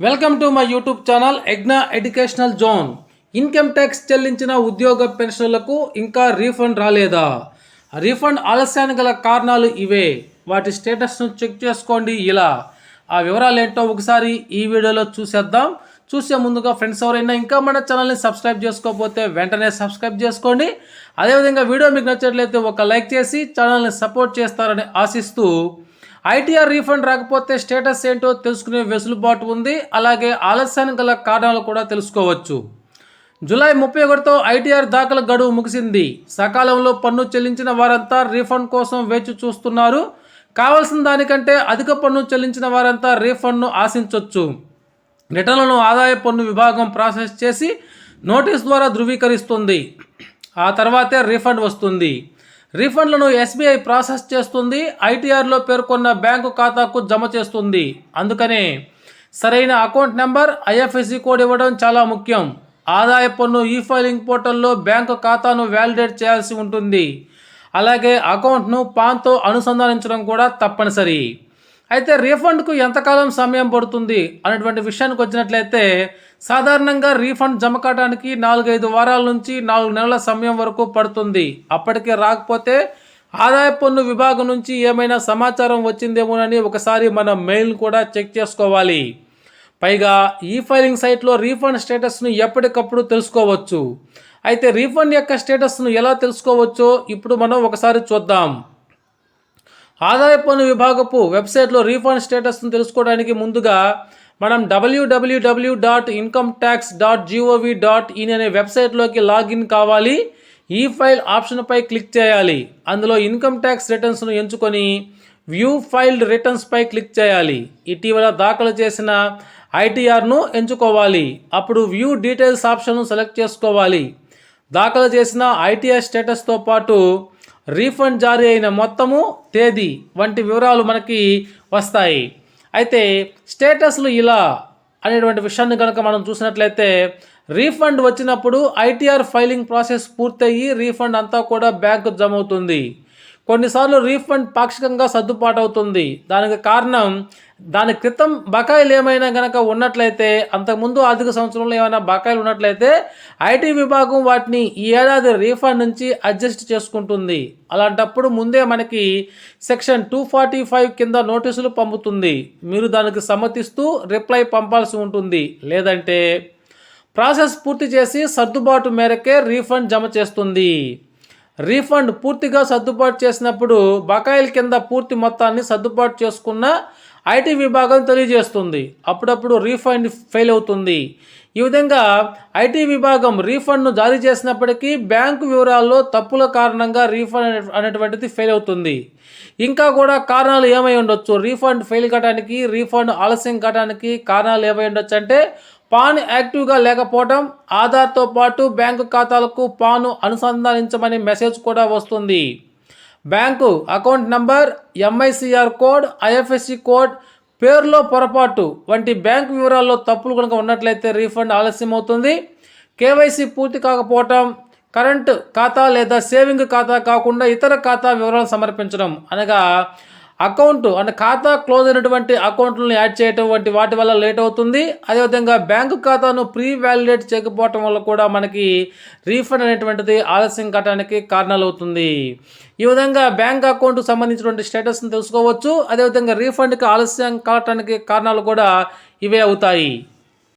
Welcome to my YouTube channel Egna educational zone. Income tax చెల్లించిన ఉద్యోగ పెన్షన్లకు ఇంకా రీఫండ్ రాలేదా? రీఫండ్ ఆలస్యానికి గల కారణాలు ఇవే. వాటి స్టేటస్ను చెక్ చేసుకోండి ఇలా. ఆ వివరాలు ఏంటో ఒకసారి ఈ వీడియోలో చూసేద్దాం. చూసే ముందుగా ఫ్రెండ్స్ ఎవరైనా ఇంకా మన ఛానల్ని సబ్స్క్రైబ్ చేసుకోకపోతే వెంటనే సబ్స్క్రైబ్ చేసుకోండి. అదేవిధంగా వీడియో మీకు నచ్చినట్లయితే ఒక లైక్ చేసి ఛానల్ని సపోర్ట్ చేస్తారని ఆశిస్తూ ఐటీఆర్ రీఫండ్ రాకపోతే స్టేటస్ ఏంటో తెలుసుకునే వెసులుబాటు ఉంది. అలాగే ఆలస్యానికి గల కారణాలు కూడా తెలుసుకోవచ్చు. జూలై ముప్పై ఒకటితో ఐటీఆర్ దాఖల గడువు ముగిసింది. సకాలంలో పన్ను చెల్లించిన వారంతా రీఫండ్ కోసం వేచి చూస్తున్నారు. కావాల్సిన దానికంటే అధిక పన్ను చెల్లించిన వారంతా రీఫండ్ను ఆశించవచ్చు రిటర్న్లను ఆదాయ పన్ను విభాగం ప్రాసెస్ చేసి నోటీస్ ద్వారా ధృవీకరిస్తుంది. ఆ తర్వాతే రీఫండ్ వస్తుంది. రీఫండ్లను ఎస్బీఐ ప్రాసెస్ చేస్తుంది ఐటీఆర్లో పేర్కొన్న బ్యాంకు ఖాతాకు జమ చేస్తుంది. అందుకనే సరైన అకౌంట్ నెంబర్ ఐఎఫ్ఎస్సి కోడ్ ఇవ్వడం చాలా ముఖ్యం. ఆదాయ పన్ను ఈ ఫైలింగ్ పోర్టల్లో బ్యాంకు ఖాతాను వ్యాలిడేట్ చేయాల్సి ఉంటుంది. అలాగే అకౌంట్ను పాన్తో అనుసంధానించడం కూడా తప్పనిసరి. అయితే రీఫండ్కు ఎంతకాలం సమయం పడుతుంది అనేటువంటి విషయానికి వచ్చినట్లయితే సాధారణంగా రీఫండ్ జమ కావడానికి నాలుగైదు వారాల నుంచి నాలుగు నెలల సమయం వరకు పడుతుంది. అప్పటికే రాకపోతే ఆదాయ పన్ను విభాగం నుంచి ఏమైనా సమాచారం వచ్చిందేమోనని ఒకసారి మన మెయిల్ కూడా చెక్ చేసుకోవాలి. పైగా ఈ ఫైలింగ్ సైట్లో రీఫండ్ స్టేటస్ను ఎప్పటికప్పుడు తెలుసుకోవచ్చు. అయితే రీఫండ్ యొక్క స్టేటస్ను ఎలా తెలుసుకోవచ్చో ఇప్పుడు మనం ఒకసారి చూద్దాం. ఆదాయ పన్ను విభాగపు వెబ్సైట్లో రీఫండ్ స్టేటస్ను తెలుసుకోవడానికి ముందుగా మనం WWW dot income tax dot GOV dot in అనే వెబ్సైట్లోకి లాగిన్ కావాలి. ఈ ఫైల్ ఆప్షన్పై క్లిక్ చేయాలి. అందులో ఇన్కమ్ ట్యాక్స్ రిటర్న్స్ను ఎంచుకొని వ్యూ ఫైల్డ్ రిటర్న్స్పై క్లిక్ చేయాలి. ఇటీవల దాఖలు చేసిన ఐటీఆర్ను ఎంచుకోవాలి. అప్పుడు వ్యూ డీటెయిల్స్ ఆప్షన్ను సెలెక్ట్ చేసుకోవాలి. దాఖలు చేసిన ఐటీఆర్ స్టేటస్తో పాటు రీఫండ్ జారీ అయిన మొత్తము తేదీ వంటి వివరాలు మనకి వస్తాయి. అయితే స్టేటస్లు ఇలా అనేటువంటి విషయాన్ని కనుక మనం చూసినట్లయితే రీఫండ్ వచ్చినప్పుడు ఐటీఆర్ ఫైలింగ్ ప్రాసెస్ పూర్తయ్యి రీఫండ్ అంతా కూడా బ్యాంకు జమ అవుతుంది కొన్నిసార్లు రీఫండ్ పాక్షికంగా సర్దుబాటు అవుతుంది దానికి కారణం దాని క్రితం బకాయిలు ఏమైనా కనుక ఉన్నట్లయితే అంతకుముందు ఆర్థిక సంవత్సరంలో ఏమైనా బకాయిలు ఉన్నట్లయితే ఐటీ విభాగం వాటిని ఈ ఏడాది రీఫండ్ నుంచి అడ్జస్ట్ చేసుకుంటుంది. అలాంటప్పుడు ముందే మనకి సెక్షన్ టూ ఫార్టీ ఫైవ్ కింద నోటీసులు పంపుతుంది. మీరు దానికి సమ్మతిస్తూ రిప్లై పంపాల్సి ఉంటుంది. లేదంటే ప్రాసెస్ పూర్తి చేసి సర్దుబాటు మేరకే రీఫండ్ జమ చేస్తుంది. రీఫండ్ పూర్తిగా సర్దుబాటు చేసినప్పుడు బకాయిల కింద పూర్తి మొత్తాన్ని సర్దుబాటు చేసుకున్న ఐటీ విభాగం తెలియజేస్తుంది. అప్పుడప్పుడు రీఫండ్ ఫెయిల్ అవుతుంది. ఈ విధంగా ఐటీ విభాగం రీఫండ్ను జారీ చేసినప్పటికీ బ్యాంకు వివరాల్లో తప్పుల కారణంగా రీఫండ్ అనేటువంటిది ఫెయిల్ అవుతుంది. ఇంకా కూడా కారణాలు ఏమై ఉండొచ్చు? రీఫండ్ ఫెయిల్ కావడానికి రీఫండ్ ఆలస్యం కావడానికి కారణాలు ఏమై ఉండొచ్చు అంటే పాన్ యాక్టివ్గా లేకపోవడం ఆధార్తో పాటు బ్యాంకు ఖాతాలకు పాను అనుసంధానించమని మెసేజ్ కూడా వస్తుంది. Bank account number MICR code IFSC code పేరులో పొరపాటు వంటి బ్యాంకు వివరాల్లో తప్పులు కనుక ఉన్నట్లయితే రీఫండ్ ఆలస్యం అవుతుంది కేవైసీ పూర్తి కాకపోవటం కరెంట్ ఖాతా లేదా సేవింగ్ ఖాతా కాకుండా ఇతర ఖాతా వివరాలు సమర్పించడం అనగా అకౌంట్ అంటే ఖాతా క్లోజ్ అయినటువంటి అకౌంట్లను యాడ్ చేయటం వంటి వాటి వల్ల లేట్ అవుతుంది. అదేవిధంగా బ్యాంకు ఖాతాను ప్రీ వ్యాలిడేట్ చేయకపోవటం వల్ల కూడా మనకి రీఫండ్ అనేటువంటిది ఆలస్యం కావడానికి కారణాలు అవుతుంది ఈ విధంగా బ్యాంక్ అకౌంట్కు సంబంధించినటువంటి స్టేటస్ని తెలుసుకోవచ్చు. అదేవిధంగా రీఫండ్కి ఆలస్యం కావటానికి కారణాలు కూడా ఇవే అవుతాయి.